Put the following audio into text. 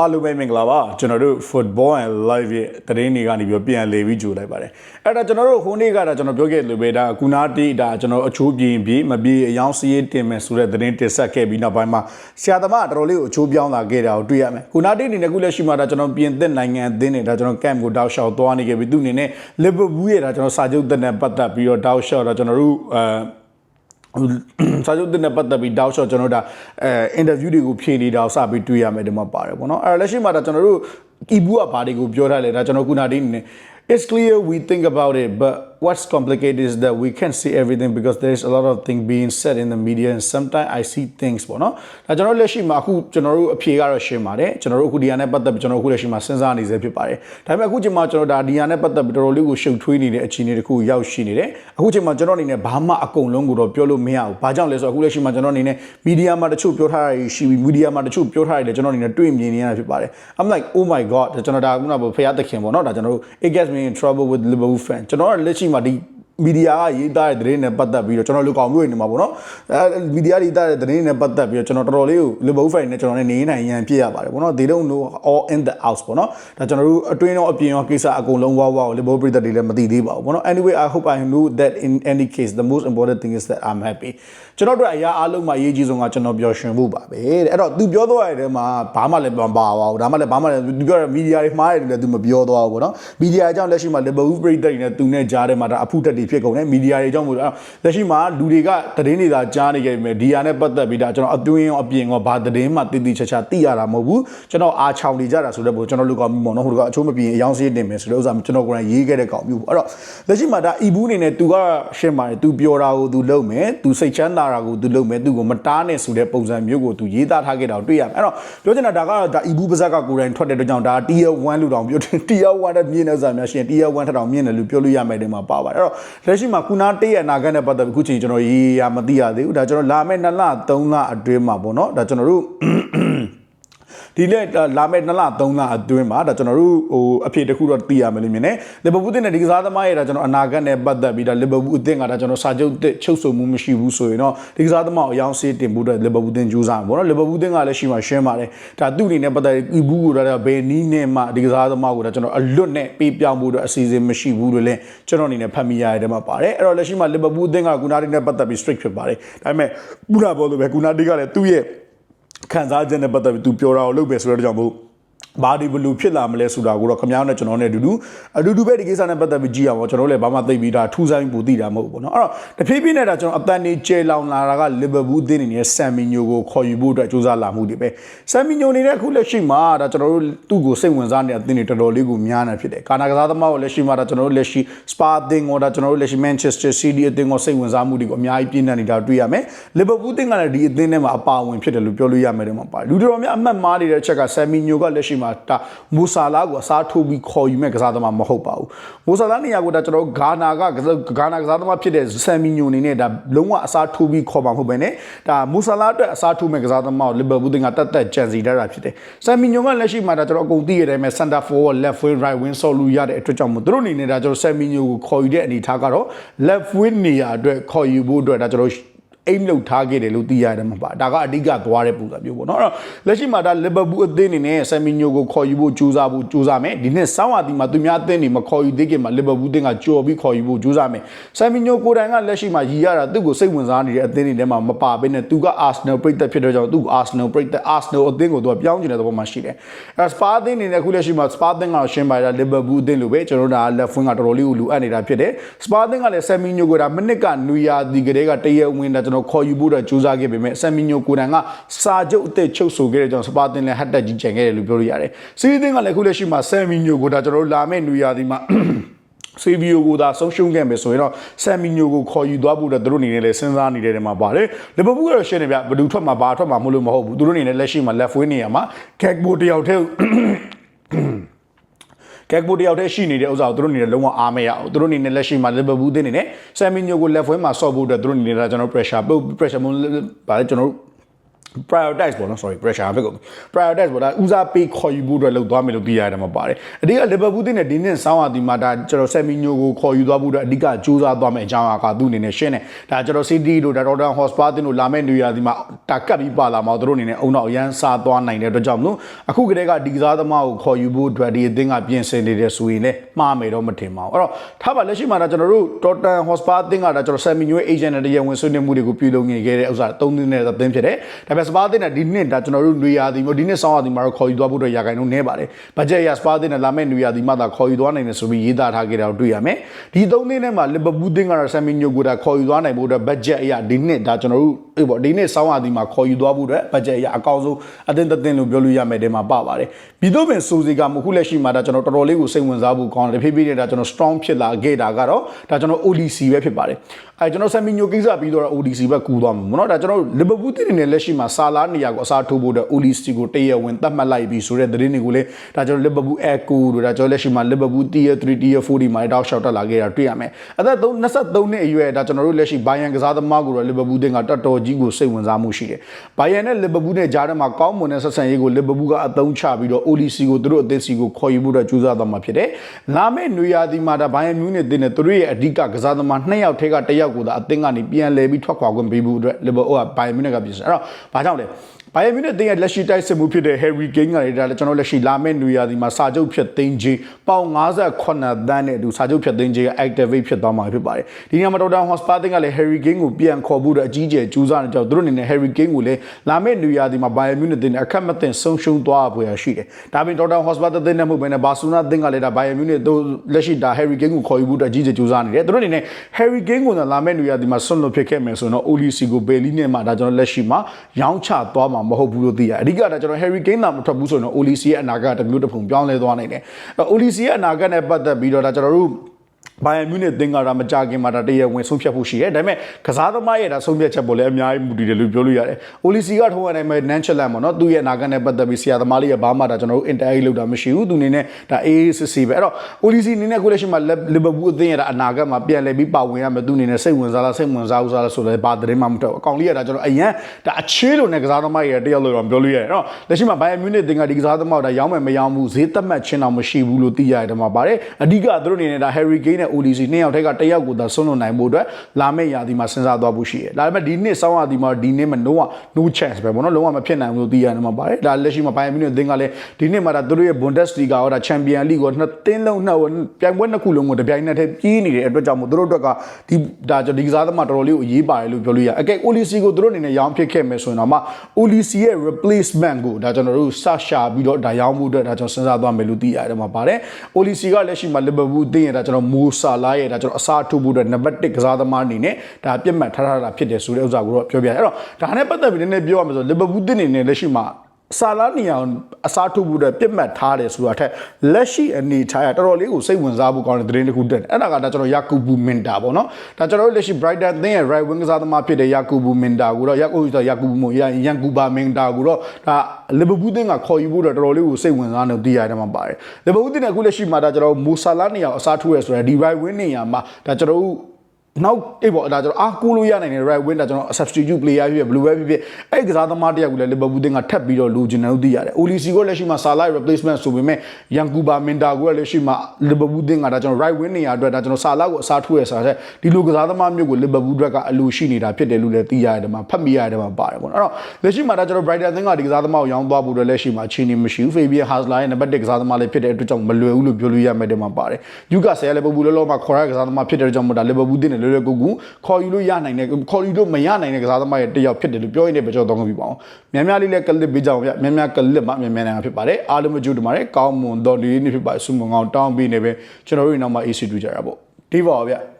အားလုံးပဲမင်္ဂလာပါကျွန်တော်တို့ football and live ရဲ့သတင်းတွေကနေပြီးပြန်လေပြီးကြိုလိုက်ပါတယ်အဲ့ဒါကျွန်တော်တို့ဟိုနေ့ကတော့ကျွန်တော်ပြောခဲ့လို့ပဲဒါကုနာတီဒါကျွန်တော်အချိုးပြင်းပြေးမပြေးအယောင်စီးရေးတင်မယ်ဆိုတဲ့သတင်းတင်ဆက်ခဲ့ပြီးနောက်ပိုင်းမှာဆရာသမားတော်တော်လေးကိုအချိုးပြောင်းလာခဲ့တာကိုတွေ့ရမယ်ကုနာတီအနေနဲ့ခုလက်ရှိမှာဒါကျွန်တော်ပြင်သစ်နိုင်ငံအသင်းနဲ့ဒါကျွန်တော် camp ကိုတောက်လျှောက်သွားနေခဲ့ပြီးသူအနေနဲ့ Liverpool ရဲ့ဒါကျွန်တော်စာချုပ်သက်နဲ့ပတ်သက်ပြီးတော့တောက်လျှောက်တော့ကျွန်တော်တို့အဲ စာချုပ်တင်တဲ့ပတ်သက်ပြီးတောက်လျှော့ကျွန်တော်တို့ဒါအဲအင်တာဗျူးတွေကိုဖြေနေတာကိုစပြီးတွေ့ရမယ်ဒီမှာပါတယ်ပေါ့နော်အဲ့တော့လက်ရှိမှာဒါကျွန်တော်တို့အီဘူးကဘာတွေကိုပြောထားလဲဒါကျွန်တော်ခုနဒီနေ It's clear we think about it but what's complicated is that we can't see everything because there's a lot of things being said in the media and sometimes I see things ပေါ့နော်ဒါကျွန်တော်လက်ရှိမှာအခုကျွန်တော်တို့အဖြေကတော့ရှင်းပါတယ်ကျွန်တော်တို့အခုဒီဟာနဲ့ပတ်သက်ပြီးကျွန်တော်အခုလက်ရှိမှာစဉ်းစားနေစေဖြစ်ပါတယ်ဒါပေမဲ့အခုချိန်မှာကျွန်တော်ဒါဒီဟာနဲ့ပတ်သက်ပြီးတော်တော်လေးကိုရှုပ်ထွေးနေတဲ့အခြေအနေတစ်ခုရောက်ရှိနေတယ်အခုချိန်မှာကျွန်တော်အနေနဲ့ဘာမှအကုန်လုံးကိုတော့ပြောလို့မရဘူးဘာကြောင့်လဲဆိုတော့အခုလက်ရှိမှာကျွန်တော်အနေနဲ့မီဒီယာမှာတချို့ပြောထားတာရှိပြီးမီဒီယာမှာတချို့ပြောထားတယ်ကျွန်တော်အနေနဲ့တွေ့မြင်နေရတာဖြစ်ပါတယ် I'm like oh my god ကျွန်တော်ဒါခုနကဖရားသခင်ပေါ့နော်ဒါကျွန်တော်တို့ it gets me in trouble with Liverpool fan ကျွန်တော်ကလက်ရှိမှာဒီ မီဒီယာကရေးသားတဲ့သတင်းနဲ့ပတ်သက်ပြီးတော့ကျွန်တော်လူကောင်မျိုးနေမှာပေါ့နော်အဲမီဒီယာရေးသားတဲ့သတင်းနဲ့ပတ်သက်ပြီးတော့ကျွန်တော်တော်တော်လေးကို Liverpool fan နဲ့ကျွန်တော်နဲ့နေနိုင်ရန်ပြရပါတယ်ပေါ့နော် they don't know all in the house ပေါ့နော်ဒါကျွန်တော်တို့အတွင်းတော့အပြင်ရောကိစ္စအကုန်လုံးဝါဝါကို Liverpool ပြည်သက်တွေလည်းမသိသေးပါဘူးပေါ့နော် anyway i hope i know that in any case the most important thing is that i'm happy ကျွန်တော်တို့အရာအားလုံးမှာအရေးကြီးဆုံးကကျွန်တော်ပျော်ရွှင်ဖို့ပါပဲတဲ့အဲ့တော့ तू ပြောသွားတဲ့ထဲမှာဘာမှလည်းမပါပါဘူးဒါမှလည်းဘာမှလည်း तू ပြောတဲ့မီဒီယာတွေမှားတယ်လည်း तू မပြောသွားဘူးပေါ့နော်မီဒီယာအကြောင်းလက်ရှိမှာ Liverpool ပြည်သက်တွေနဲ့ तू နဲ့ကြားထဲမှာဒါအဖုတက် တွေဖြစ်ကုန်တယ်မီဒီယာတွေအကြောင်းမို့လို့လက်ရှိမှာလူတွေကသတင်းတွေသာကြားနေကြပြီဒီဟာနဲ့ပတ်သက်ပြီးဒါကျွန်တော်အတွင်းရောအပြင်ရောဘာသတင်းမှတည်တည်ချာချာသိရတာမဟုတ်ဘူးကျွန်တော်အားချောင်နေကြတာဆိုတော့ကျွန်တော်လူကောင်မျိုးပေါ့နော်ဟိုကအချိုးမပြင်းအယောင်စေးတင်မယ်ဆိုတော့ဥစားကျွန်တော်ကိုယ်တိုင်ရေးခဲ့တဲ့ကောင်မျိုးပေါ့အဲ့တော့လက်ရှိမှာဒါအီဘူးအနေနဲ့ तू ကရှင်းပါတယ် तू ပြောတာကို तू လုပ်မယ် तू စိတ်ချမ်းသာတာကို तू လုပ်မယ် तू ကိုမတားနဲ့ဆိုတဲ့ပုံစံမျိုးကို तू ရေးသားထားခဲ့တာကိုတွေ့ရမယ်အဲ့တော့ပြောချင်တာဒါကတော့ဒါအီဘူးပါဇက်ကကိုယ်တိုင်ထွက်တဲ့အတွက်ကြောင့်ဒါ tier 1လို့တောင်ပြောတယ် tier 1တဲ့မြင့်တဲ့စားများရှင် tier 1ထက်တောင်မြင့်တယ်လို့ပြောလို့ရမယ်ဒီမှာပါပါတယ်အဲ့တော့ လက်ရှိမှာကုနာတေးရဲ့အနာဂတ်နဲ့ပတ်သက်ပြီးအခုချိန်ကျွန်တော်ရေးရမသိရသေးဘူးဒါကျွန်တော်လာမယ့်2လ3လအတွင်းမှာပေါ့နော်ဒါကျွန်တော်တို့ ဒီလက်လာမဲ့2လ3လအတွင်းမှာဒါကျွန်တော်တို့ဟိုအဖြစ်တစ်ခုတော့သိရမယ်လို့မြင်တယ်လီဗာပူးတင်တဲ့ဒီကစားသမားရဲ့ဒါကျွန်တော်အနာဂတ်နဲ့ပတ်သက်ပြီးဒါလီဗာပူးအသင်းကဒါကျွန်တော်စာချုပ်တစ်ချုပ်ဆိုမှုမရှိဘူးဆိုရင်တော့ဒီကစားသမားကိုအယောင်စေးတင်ဖို့အတွက်လီဗာပူးတင်ကြိုးစားမှာပေါ့နော်လီဗာပူးတင်ကလည်းရှိမှရှင်းပါတယ်ဒါသူ့အနေနဲ့ပတ်သက်ပြီးဘူးကိုဒါဘယ်နည်းနဲ့မှဒီကစားသမားကိုဒါကျွန်တော်အလွတ်နဲ့ပေးပြောင်းဖို့အတွက်အစီအစဉ်မရှိဘူးလို့လည်းကျွန်တော်အနေနဲ့ဖတ်မိရတဲ့မှာပါတယ်အဲ့တော့လက်ရှိမှာလီဗာပူးအသင်းကကူနာတီနဲ့ပတ်သက်ပြီး strict ဖြစ်ပါတယ်ဒါပေမဲ့ဘူးနာဘောလို့ပဲကူနာတီကလည်းသူ့ရဲ့ ခံစားချက်နဲ့ပတ်သက်ပြီးသူပြောတာကိုလုပ်ပဲဆိုတော့ကြောင့်မို့ ဘာဒီဘလူဖြစ်လာမလဲဆိုတာကိုတော့ခမောင်းနဲ့ကျွန်တော်နဲ့အတူတူအတူတူပဲဒီကိစ္စနဲ့ပတ်သက်ပြီးကြည့်ရအောင်ကျွန်တော်လည်းဘာမှသိပြီးဒါထူးဆိုင်ပူသိတာမဟုတ်ဘူးပေါ့နော်အဲ့တော့တဖြည်းဖြည်းနဲ့ဒါကျွန်တော်အတန်နေကျဲလောင်လာတာကလီဗာပူးအသင်းအနေနဲ့ဆမ်မီညိုကိုခေါ်ယူဖို့အတွက်စူးစမ်းလာမှုတွေပဲဆမ်မီညိုအနေနဲ့အခုလက်ရှိမှာဒါကျွန်တော်တို့သူ့ကိုစိတ်ဝင်စားနေတဲ့အသင်းတွေတော်တော်လေးကိုများနေဖြစ်တယ်ကာနာကစားသမားကိုလက်ရှိမှာဒါကျွန်တော်တို့လက်ရှိစပါအသင်းကိုဒါကျွန်တော်တို့လက်ရှိမန်ချက်စတာစီးတီးအသင်းကိုစိတ်ဝင်စားမှုတွေကိုအများကြီးပြင်းထန်နေတာတွေ့ရမယ်လီဗာပူးအသင်းကလည်းဒီအသင်းထဲမှာအပါဝင်ဖြစ်တယ်လို့ပြောလို့ရမယ်တဲ့မှာပါလူတော်များအမှတ်မှားနေတဲ့အချက်ကဆမ်မီညိုကလက်ရှိမှာဒါမိုဆာလာကိုအစားထိုးပြီးခေါ်ယူမဲ့ကစားသမားမဟုတ်ပါဘူးမိုဆာလာနေရာကိုဒါကျွန်တော်ဂါနာကဂါနာကစားသမားဖြစ်တဲ့ဆမ်မီညိုအနေနဲ့ဒါလုံးဝအစားထိုးပြီးခေါ်မှာမဟုတ်ဘဲနဲ့ဒါမိုဆာလာအတွက်အစားထိုးမဲ့ကစားသမားကိုလီဗာပူးတင်ကတက်တက်ကြံစီထားတာဖြစ်တယ်ဆမ်မီညိုကလက်ရှိမှာဒါကျွန်တော်အကုန်သိရတဲ့အတိုင်းပဲ center forward left wing right wing ဆော့လို့ရတဲ့အတွက်ကြောင့်မို့သူတို့အနေနဲ့ဒါကျွန်တော်ဆမ်မီညိုကိုခေါ်ယူတဲ့အနေအထားကတော့ left wing နေရာအတွက်ခေါ်ယူဖို့အတွက်ဒါကျွန်တော် အိမ်လောက်ထားခဲ့တယ်လို့သိရတယ်မှာပါဒါကအဓိကသွားတဲ့ပုံစံမျိုးပေါ့နော်အဲ့တော့လက်ရှိမှာဒါလီဗာပူးအသင်းအနေနဲ့ဆမ်မီညိုကိုခေါ်ယူဖို့ကြိုးစားဖို့ကြိုးစားမယ်ဒီနှစ်ဆောင်းရာသီမှာသူများအသင်းတွေမခေါ်ယူသေးခင်မှာလီဗာပူးအသင်းကကြော်ပြီးခေါ်ယူဖို့ကြိုးစားမယ်ဆမ်မီညိုကိုယ်တိုင်ကလက်ရှိမှာရည်ရတာသူ့ကိုစိတ်ဝင်စားနေတဲ့အသင်းတွေထဲမှာမပါဘဲနဲ့သူကအာဆနယ်ပရိသတ်ဖြစ်တဲ့ကြောင့်သူ့ကိုအာဆနယ်ပရိသတ်အာဆနယ်အသင်းကိုသူကပြောင်းကျင်တဲ့သဘောမှာရှိတယ်အဲ့စပါအသင်းအနေနဲ့ခုလက်ရှိမှာစပါအသင်းကရှင်းပါတာလီဗာပူးအသင်းလိုပဲကျွန်တော်တို့ဒါလက်ဖွင့်ကတော်တော်လေးကိုလူအပ်နေတာဖြစ်တယ်စပါအသင်းကလည်းဆမ်မီညိုကိုဒါမိနစ်ကနူယာဒီကလေးကတရဝင်တာကျွန်တော်ခေါ်ယူဖို့တော့ကြိုးစားခဲ့ပေမဲ့ဆမ်မီညိုကိုတန်ကစာချုပ်အသစ်ချုပ်ဆိုခဲ့တဲ့ကြောင့်စပါတင်လည်းဟတ်တက်ကြီးကြံခဲ့တယ်လို့ပြောလို့ရတယ်။စီးသင်းကလည်းအခုလက်ရှိမှာဆမ်မီညိုကိုဒါကျွန်တော်တို့လာမယ့်နူယာဒီမှာဆေဗီယိုကိုသာဆုံးရှုံးခဲ့မယ်ဆိုရင်တော့ဆမ်မီညိုကိုခေါ်ယူသွားဖို့တော့သူတို့အနေနဲ့လည်းစဉ်းစားနေတဲ့နေရာမှာပါတယ်လီဗာပူးကတော့ရှင်းနေဗျဘယ်သူထွက်မှာဘာထွက်မှာမလို့မဟုတ်ဘူးသူတို့အနေနဲ့လက်ရှိမှာလက်ဖွေးနေရမှာကက်ဘိုတယောက်တည်း ကက်ဘိုတယောက်တည်းရှိနေတဲ့ဥစ္စာကိုသူတို့အနေနဲ့လုံးဝအားမရအောင်သူတို့အနေနဲ့လက်ရှိမှာလီဗာပူးတင်းနေနဲ့ဆမ်မီညိုကိုလက်ဖွေးမှာဆော့ဖို့အတွက်သူတို့အနေနဲ့ကျွန်တော် pressure ပုတ် pressure မလို့ဗါလဲကျွန်တော်တို့ prioritize ပေါ့နော် sorry pressure ပဲကုန် prioritize ပေါ့ဒါဦးစားပေးခေါ်ယူဖို့အတွက်လှုပ်သွားမယ်လို့သိရတယ်မှာပါတယ်အဓိက Liverpool တင်းနဲ့ဒီနှစ်ဆောင်းရာသီမှာဒါကျွန်တော် Semenyo ကိုခေါ်ယူသွားဖို့အတွက်အဓိကကြိုးစားသွားမယ်အကြောင်းအရာကသူ့အနေနဲ့ရှင်းတယ်ဒါကျွန်တော် City တို့ဒါ Tottenham Hotspur တင်းတို့လာမယ့်နေရာဒီမှာတာကပ်ပြီးပါလာမှာသူတို့အနေနဲ့အုံနောက်အရန်စားသွားနိုင်တဲ့အတွက်ကြောင့်မလို့အခုကတည်းကဒီကစားသမားကိုခေါ်ယူဖို့အတွက်ဒီအသင်းကပြင်ဆင်နေတယ်ဆိုရင်လည်းမှားမယ်တော့မထင်ပါဘူးအဲ့တော့ထားပါလက်ရှိမှာဒါကျွန်တော်တို့ Tottenham Hotspur တင်းကဒါကျွန်တော် Semenyo agent နဲ့တရားဝင်ဆွေးနွေးမှုတွေကိုပြုလုပ်နေခဲ့တဲ့ဥစ္စာ၃နှစ်နဲ့အသင်းဖြစ်တယ်ဒါပေမဲ့ Spurs တင်းနဲ့ဒီနှစ်ဒါကျွန်တော်တို့နွေရာသီမျိုးဒီနှစ်ဆောင်းရာသီမှာတော့ခေါ်ယူသွားဖို့အတွက်ရာဂိုင်နှုန်းနည်းပါတယ်ဘတ်ဂျက်ရ Spurs တင်းနဲ့လာမယ့်နွေရာသီမှာသာခေါ်ယူသွားနိုင်တယ်ဆိုပြီးရေးသားထားခဲ့တာကိုတွေ့ရမယ်ဒီ၃နှစ်နဲ့မှာ Liverpool တင်းကတော့ Semenyo ကိုဒါခေါ်ယူသွားနိုင်ဖို့အတွက်ဘတ်ဂျက်အရာဒီနှစ်ဒါကျွန်တော်တို့အေးပေါ့ဒီနှစ်ဆောင်းရာသီမှာခေါ်ယူသွားဖို့အတွက်ဘတ်ဂျက်အရာအကောင်းဆုံးအသင်းတစ်သင်းလို့ပြောလို့ရမယ်တဲ့မှာပါပါတယ်ပြီးတော့ပင်ဆိုစီကမခုလက်ရှိမှာဒါကျွန်တော်တော်တော်လေးကိုစိတ်ဝင်စားဖို့ကောင်းတယ်ဖြည်းဖြည်းနဲ့ဒါကျွန်တော် strong ဖြစ်လာခဲ့တာကတော့ဒါကျွန်တော် ODC ပဲဖြစ်ပါတယ်အဲကျွန်တော် Semenyo ကိစ္စပြီးတော့ ODC ပဲကူသွားမှာမနော်ဒါကျွန်တော် Liverpool တင်းနဲ့လက်ရှိမှာဆာလာနေရာကိုအစားထိုးဖို့အတွက် ODC ကိုတရဝင်သတ်မှတ်လိုက်ပြီးဆိုတဲ့သတင်းတွေကိုလည်းဒါကျွန်တော် Liverpool Echo တို့ဒါကျွန်တော်လက်ရှိမှာ Liverpool Tier 3 Tier 4ဒီမှာတောက်လျှောက်တက်လာခဲ့တာတွေ့ရမယ်အသက်23နှစ်အရွယ်ဒါကျွန်တော်တို့လက်ရှိဘိုင်ယန်ကစားသမားကိုတော့ Liverpool တင်းကတော်တော်ကြီးကိုစိတ်ဝင်စားမှုရှိတယ်ဘိုင်ယန်နဲ့ Liverpool နဲ့ကြားထဲမှာကောင်းမွန်တဲ့ဆက်ဆံရေးကို Liverpool ကအသုံးချပြီးတော့ ODC ကိုသူတို့အသင်းစီကိုခေါ်ယူဖို့အတွက်ကြိုးစားသွားမှာဖြစ်တယ်လာမယ့်နွေရာသီမှာဒါဘိုင်ယန်မြူးနဲ့တင်းနဲ့သူတို့ရဲ့အဓိကကစားသမား2ယောက်ထဲက1ယောက်ကိုသာအသင်းကနေပြန်လဲပြီးထွက်ခွာခွင့်ပေးဖို့အတွက် Liverpool ကဘိုင်ယန်မြူးနဲ့ကပြင်ဆင်အဲ့တော့ဘာကြောင့်လဲ ဘိုင်ယန်မြူးနဲ့တင်းရဲ့လက်ရှိတိုက်စစ်မှုဖြစ်တဲ့ Harry Kane ကလည်းဒါလည်းကျွန်တော်လက်ရှိလာမယ့်နွေရာသီမှာစာချုပ်ဖြတ်သိမ်းခြင်းပေါင်58သန်းနဲ့အတူစာချုပ်ဖြတ်သိမ်းခြင်း activate ဖြစ်သွားမှာဖြစ်ပါတယ်ဒီနေရာမှာ Tottenham Hotspur တင်းကလည်း Harry Kane ကိုပြန်ခေါ်ဖို့အတွက်အကြီးအကျယ်ကြိုးစားနေကြတော့သူတို့အနေနဲ့ Harry Kane ကိုလည်းလာမယ့်နွေရာသီမှာ Bayern Munich တင်းနဲ့အခက်မသိဆုံးရှုံးသွားဖွယ်ရှိတယ်ဒါပြင် Tottenham Hotspur တင်းနဲ့မဟုတ်ဘဲနဲ့ Barcelona တင်းကလည်းဒါ Bayern Munich တို့လက်ရှိဒါ Harry Kane ကိုခေါ်ယူဖို့အတွက်အကြီးအကျယ်ကြိုးစားနေတယ်သူတို့အနေနဲ့ Harry Kane ကိုလာမယ့်နွေရာသီမှာဆွန့်လွတ်ဖြစ်ခဲ့မယ်ဆိုတော့ Olise ကို Bailey နဲ့မှဒါကျွန်တော်လက်ရှိမှာရောင်းချသွားမှာမဟုတ်ဘူးလို့သိရတယ်အဓိကဒါကျွန်တော် Harry Kane သာမထွက်ဘူးဆိုတော့ Olise ရဲ့အနာဂတ်တစ်မျိုးတစ်ပုံပြောင်းလဲသွားနိုင်တယ် Olise ရဲ့အနာဂတ်နဲ့ပတ်သက်ပြီးတော့ဒါကျွန်တော်တို့ ဘိုင်ယန်မြူးနဲ့သင်္ကာတာမကြခင်မှာဒါတရဝင်ဆုံးဖြတ်ဖို့ရှိတယ်ဒါပေမဲ့ကစားသမားရဲ့ဒါဆုံးဖြတ်ချက်ပေါ်လည်းအများကြီးမူတည်တယ်လို့ပြောလို့ရတယ်။အိုလီစီကထုံးရနိုင်မဲ့ nonchalant ပေါ့နော်သူ့ရဲ့အနာဂတ်နဲ့ပတ်သက်ပြီးဆရာသမားလေးရဲ့ဘာမှဒါကျွန်တော်တို့ interact လုပ်တာမရှိဘူးသူအနေနဲ့ဒါအေးစစ်စစ်ပဲအဲ့တော့အိုလီစီအနေနဲ့ကိုလက်ရှိမှာလီဗာပူးအသင်းရဲ့ဒါအနာဂတ်မှာပြန်လည်ပြီးပါဝင်ရမယ်သူအနေနဲ့စိတ်ဝင်စားလားစိတ်ဝင်စားဘူးစားလားဆိုလည်းဘာသတင်းမှမထွက်ဘူးအကောင်လေးကဒါကျွန်တော်အရန်ဒါအခြေလိုနဲ့ကစားသမားရဲ့တယောက်လို့တော့ပြောလို့ရတယ်အဲ့တော့လက်ရှိမှာဘိုင်ယန်မြူးနဲ့သင်္ကာဒီကစားသမားဒါရောင်းမယ်မရောင်းဘူးဈေးသက်မှတ်ခြင်းတော့မရှိဘူးလို့သိရတယ်မှာပါတယ်အဓိကသူတို့အနေနဲ့ဒါ Harry Kane နဲ့ Olise နှစ်ယောက်ထက်ကတယောက်ကိုသာဆွန့်လွတ်နိုင်ဖို့အတွက်လာမယ့်ရာသီမှာစဉ်းစားသွားဖို့ရှိတယ်ဒါပေမဲ့ဒီနှစ်ဆောင်းရာသီမှာဒီနှစ်မှာ no no chance ပဲပေါ့နော်လုံးဝမဖြစ်နိုင်ဘူးလို့သိရတယ်မှာပါတယ်ဒါလက်ရှိမှာဘိုင်ယန်မြူးနဲ့သင်္ကာလည်းဒီနှစ်မှာဒါသူတို့ရဲ့ Bundesliga ဟောဒါ Champions League ကိုနှစ်သင်းလုံးနှစ်ပြိုင်ပွဲနှစ်ခုလုံးကိုတပြိုင်နက်တည်းပြေးနေတဲ့အတွက်ကြောင့်မို့သူတို့အတွက်ကဒီဒါကြောင့်ဒီကစားသမားတော်တော်လေးကိုအရေးပါတယ်လို့ပြောလို့ရအကဲ Olise ကိုသူတို့အနေနဲ့ရောင်းဖြစ်ခဲ့မယ်ဆိုရင်တော့မှ Olise ရဲ့ replacement ကိုဒါကျွန်တော်တို့စရှာပြီးတော့ဒါရောင်းမှုအတွက်ဒါကျွန်တော်စဉ်းစားသွားမယ်လို့သိရတယ်မှာပါတယ် Olise ကလက်ရှိမှာ Liverpool အသင်းရဲ့ဒါကျွန်တော် Mo Salah ရဲ့ဒါကျွန်တော်အစားထိုးဖို့အတွက်နံပါတ်1ကစားသမားအနေနဲ့ဒါပြတ်မှတ်ထားထားတာဖြစ်တယ်ဆိုတဲ့ဥစ္စာကိုတော့ပြောပြရအဲ့တော့ဒါနဲ့ပတ်သက်ပြီးနည်းနည်းပြောရမယ်ဆို Liverpool အသင်းအနေနဲ့လက်ရှိမှာ ဆာလာနီယာအစားထုတ်ဖို့အတွက်ပြစ်မှတ်ထားတယ်ဆိုတာထက်လက်ရှိအနေထားရတော်တော်လေးကိုစိတ်ဝင်စားဖို့ကောင်းတဲ့သတင်းတစ်ခုတက်တယ်အဲ့ဒါကဒါကျွန်တော်ယာကူဘူမင်တာပေါ့နော်ဒါကျွန်တော်တို့လက်ရှိ Brighton သင်းရဲ့ right wing ကစားသမားဖြစ်တဲ့ယာကူဘူမင်တာကိုတော့ယာကူဆိုယာကူဘူမိုရန်ကူဘာမင်တာကိုတော့ဒါလီဗာပူးသင်းကခေါ်ယူဖို့တော့တော်တော်လေးကိုစိတ်ဝင်စားနေသိရတယ်မှာပါတယ်လီဗာပူးသင်းကအခုလက်ရှိမှာဒါကျွန်တော်မူဆာလာနေရာအစားထိုးရဆိုတဲ့ဒီ right wing နေရာမှာဒါကျွန်တော်တို့ နောက်အေးပေါ့ဒါကျွန်တော်အားကိုးလို့ရနိုင်တဲ့ right wing ဒါကျွန်တော် substitute player ဖြစ်ဘလူးပဲဖြစ်ဖြစ်အဲ့ကစားသမားတယောက်ကိုလည်း Liverpool တင်းကထပ်ပြီးတော့လိုချင်တယ်လို့သိရတယ်။ Olise ကိုလက်ရှိမှာ Salah replacement ဆိုပေမဲ့ Yankuba Minda ကိုလည်းလက်ရှိမှာ Liverpool တင်းကဒါကျွန်တော် right wing နေရာအတွက်ဒါကျွန်တော် Salah ကိုအစားထိုးရဆိုတာတဲ့ဒီလိုကစားသမားမျိုးကို Liverpool တွေကအလိုရှိနေတာဖြစ်တယ်လို့လည်းသိရတယ်မှာဖတ်မိရတယ်မှာပါတယ်ပေါ့နော်။အဲ့တော့လက်ရှိမှာဒါကျွန်တော် Brighton တင်းကဒီကစားသမားကိုရောင်းသွားဖို့အတွက်လက်ရှိမှာအခြေအနေမရှိဘူး။ Fabian Hasler ရဲ့နံပါတ်1ကစားသမားလေးဖြစ်တဲ့အတွက်ကြောင့်မလွယ်ဘူးလို့ပြောလို့ရမယ်တဲ့မှာပါတယ်။ Newcastle ရဲ့ Liverpool လောလောမှာခေါ်ရကစားသမားဖြစ်တဲ့အတွက်ကြောင့်မို့ဒါ Liverpool တင်းနဲ့လွယ်လွယ်ကူကူခေါ်ယူလို့ရနိုင်တဲ့ခေါ်ယူလို့မရနိုင်တဲ့ကစားသမားရဲ့တယောက်ဖြစ်တယ်လို့ပြောရင်းနဲ့ပဲကျွန်တော်တောင်းပြပါအောင်များများလေးလည်းကလစ်ပေးကြအောင်ဗျများများကလစ်မှများများနိုင်ဖြစ်ပါတယ်အားလုံးမကြိုးတမားတဲ့ကောင်းမွန်တော်လေးနေဖြစ်ပါဆုမွန်ကောင်းတောင်းပေးနေပဲကျွန်တော်တို့နောက်မှ AC တွေ့ကြတာပေါ့ဒီပါဗျ